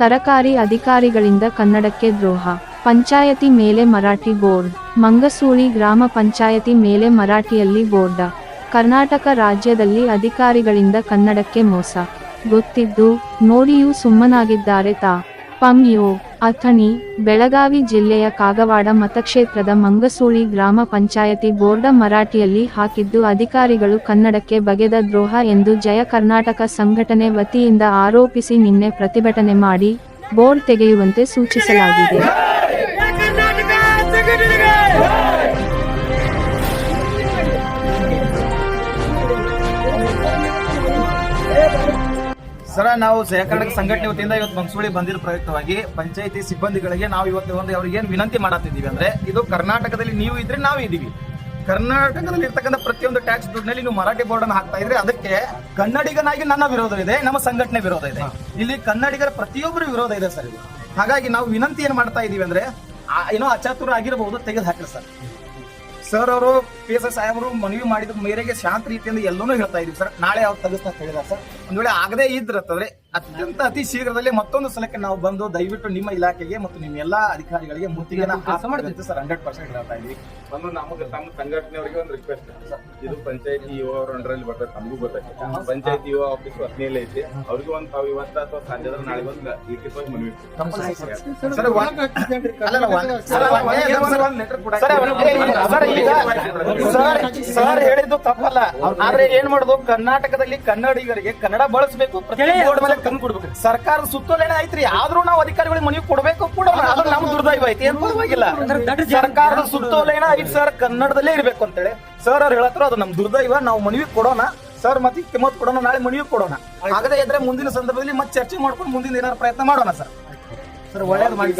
ಸರಕಾರಿ ಅಧಿಕಾರಿಗಳಿಂದ ಕನ್ನಡಕ್ಕೆ ದ್ರೋಹ. ಪಂಚಾಯತಿ ಮೇಲೆ ಮರಾಠಿ ಬೋರ್ಡ್. ಮಂಗಸೂಳಿ ಗ್ರಾಮ ಪಂಚಾಯತಿ ಮೇಲೆ ಮರಾಠಿಯಲ್ಲಿ ಬೋರ್ಡ. ಕರ್ನಾಟಕ ರಾಜ್ಯದಲ್ಲಿ ಅಧಿಕಾರಿಗಳಿಂದ ಕನ್ನಡಕ್ಕೆ ಮೋಸ. ಗೊತ್ತಿದ್ದು, ನೋಡಿಯೂ ಸುಮ್ಮನಾಗಿದ್ದಾರೆ ತಾ. ಪಂಯೋ ಅಥಣಿ, ಬೆಳಗಾವಿ ಜಿಲ್ಲೆಯ ಕಾಗವಾಡ ಮತಕ್ಷೇತ್ರದ ಮಂಗಸೂಳಿ ಗ್ರಾಮ ಪಂಚಾಯತಿ ಬೋರ್ಡ ಮರಾಠಿಯಲ್ಲಿ ಹಾಕಿದ್ದು, ಅಧಿಕಾರಿಗಳು ಕನ್ನಡಕ್ಕೆ ಬಗೆದ ದ್ರೋಹ ಎಂದು ಜಯ ಕರ್ನಾಟಕ ಸಂಘಟನೆ ವತಿಯಿಂದ ಆರೋಪಿಸಿ ನಿನ್ನೆ ಪ್ರತಿಭಟನೆ ಮಾಡಿ ಬೋರ್ಡ್ ತೆಗೆಯುವಂತೆ ಸೂಚಿಸಲಾಗಿದೆ. ಸರ, ನಾವು ಸಹಕರಣ ಸಂಘಟನೆ ವತಿಯಿಂದ ಇವತ್ತು ಮಂಗಸೂಳಿ ಬಂದಿರೋ ಪ್ರಯುಕ್ತವಾಗಿ ಪಂಚಾಯತಿ ಸಿಬ್ಬಂದಿಗಳಿಗೆ ನಾವು ಇವತ್ತು ಒಂದು ಅವ್ರಿಗೆ ಏನು ವಿನಂತಿ ಮಾಡತ್ತಿದ್ದೀವಿ ಅಂದ್ರೆ, ಇದು ಕರ್ನಾಟಕದಲ್ಲಿ ನೀವು ಇದ್ರೆ ನಾವು ಇದೀವಿ. ಕರ್ನಾಟಕದಲ್ಲಿ ಇರ್ತಕ್ಕಂಥ ಪ್ರತಿಯೊಂದು ಟ್ಯಾಕ್ಸ್ ದುಡ್ಡಿನಲ್ಲಿ ನೀವು ಮರಾಠಿ ಬೋರ್ಡ್ ಅನ್ನು ಹಾಕ್ತಾ ಇದ್ರೆ ಅದಕ್ಕೆ ಕನ್ನಡಿಗನಾಗಿ ನನ್ನ ವಿರೋಧ ಇದೆ, ನಮ್ಮ ಸಂಘಟನೆ ವಿರೋಧ ಇದೆ. ಇಲ್ಲಿ ಕನ್ನಡಿಗರ ಪ್ರತಿಯೊಬ್ಬರು ವಿರೋಧ ಇದೆ ಸರ್ ಹಾಗಾಗಿ ನಾವು ವಿನಂತಿ ಏನ್ ಮಾಡ್ತಾ ಇದೀವಿ ಅಂದ್ರೆ ಏನೋ ಅಚಾತುರ ಆಗಿರಬಹುದು ತೆಗೆದು ಹಾಕಿರಿ ಸರ್. ಸರ್ ಅವರು ಪಿ ಎಸ್ ಸಾಹೇಬರು ಮನವಿ ಮಾಡಿದ ಮೇರೆಗೆ ಶಾಂತ ರೀತಿಯಿಂದ ಎಲ್ಲನೂ ಹೇಳ್ತಾ ಇದೀವಿ ಸರ್ ನಾಳೆ ಅವ್ರು ತೆಗೆಸ್ತಾ ಹೇಳಿದಾರೆ ಸರ್ ಒಂದ್ ವೇಳೆ ಆಗದೇ ಇದ್ರತ್ತಂದ್ರೆ ಅತ್ಯಂತ ಅತಿ ಶೀಘ್ರದಲ್ಲಿ ಮತ್ತೊಂದು ಸಲಕ್ಕೆ ನಾವು ಬಂದು ದಯವಿಟ್ಟು ನಿಮ್ಮ ಇಲಾಖೆಗೆ ಮತ್ತು ನಿಮ್ಮ ಎಲ್ಲಾ ಅಧಿಕಾರಿಗಳಿಗೆ ಮುತ್ತಿಗೆ ಕೆಲಸ ಸರ್ ಹಂಡ್ರೆಡ್ ಪರ್ಸೆಂಟ್ ಹೇಳ್ತಾ ಇದ್ವಿ ಒಂದು ನಮಗೆ ತಮ್ಮ ಸಂಘಟನೆಯವರಿಗೆ ಒಂದು ರಿಕ್ವೆಸ್ಟ್ ಇದು ಪಂಚಾಯತಿ ಯುವ ಅವರು ಅಂಡರಲ್ಲಿ ಬರ್ತದೆ ತಮಗೂ ಗೊತ್ತೈತೆ ಪಂಚಾಯತಿ ಯುವ ಆಫೀಸ್ ಹತ್ನೆಯಲ್ಲೇ ಐತಿ. ಅವ್ರಿಗೆ ಒಂದು ತಾವು ಇವತ್ತ ಅಥವಾ ಸಂಜೆ ನಾಳೆ ಒಂದು ಲಿಖಿತವಾಗಿ ಮನವಿ sir. Sir, sir, sir, sir sir ಹೇಳಿದ್ದು ತಪ್ಪಲ್ಲ. ಆದ್ರೆ ಏನ್ ಮಾಡುದು? ಕರ್ನಾಟಕದಲ್ಲಿ ಕನ್ನಡಿಗರಿಗೆ ಕನ್ನಡ ಬಳಸಬೇಕು. ಪ್ರತಿ ಮೇಲೆ ತಂದು ಕೊಡ್ಬೇಕು. ಸರ್ಕಾರದ ಸುತ್ತೋಲೆನೇ ಐತ್ರಿ. ಆದ್ರೂ ನಾವು ಅಧಿಕಾರಿಗಳಿಗೆ ಮನವಿ ಕೊಡಬೇಕು ಕೂಡ. ಅದು ನಮ್ ದುರ್ದೈವ ಐತಿ. ಏನ್ ಪರವಾಗಿಲ್ಲ. ಸರ್ಕಾರದ ಸುತ್ತೋಲೆನ ಐತಿ ಸರ್. ಕನ್ನಡದಲ್ಲೇ ಇರ್ಬೇಕು ಅಂತೇಳಿ. ಸರ್ ಅವ್ರು ಹೇಳತ್ರ, ಅದು ನಮ್ ದುರ್ದೈವ. ನಾವು ಮನವಿ ಕೊಡೋಣ. ಸರ್ ಮತ್ತೆ ಕಿಮ್ಮತ್ ಕೊಡೋಣ. ನಾಳೆ ಮನವಿ ಕೊಡೋಣ. ಆಗದೆ ಇದ್ರೆ ಮುಂದಿನ ಸಂದರ್ಭದಲ್ಲಿ ಮತ್ತೆ ಚರ್ಚೆ ಮಾಡ್ಕೊಂಡು ಮುಂದಿನ ಏನಾದ್ರು ಪ್ರಯತ್ನ ಮಾಡೋಣ ಸರ್. ಸರ್, ಒಳ್ಳೇದು ಮಾಡಿ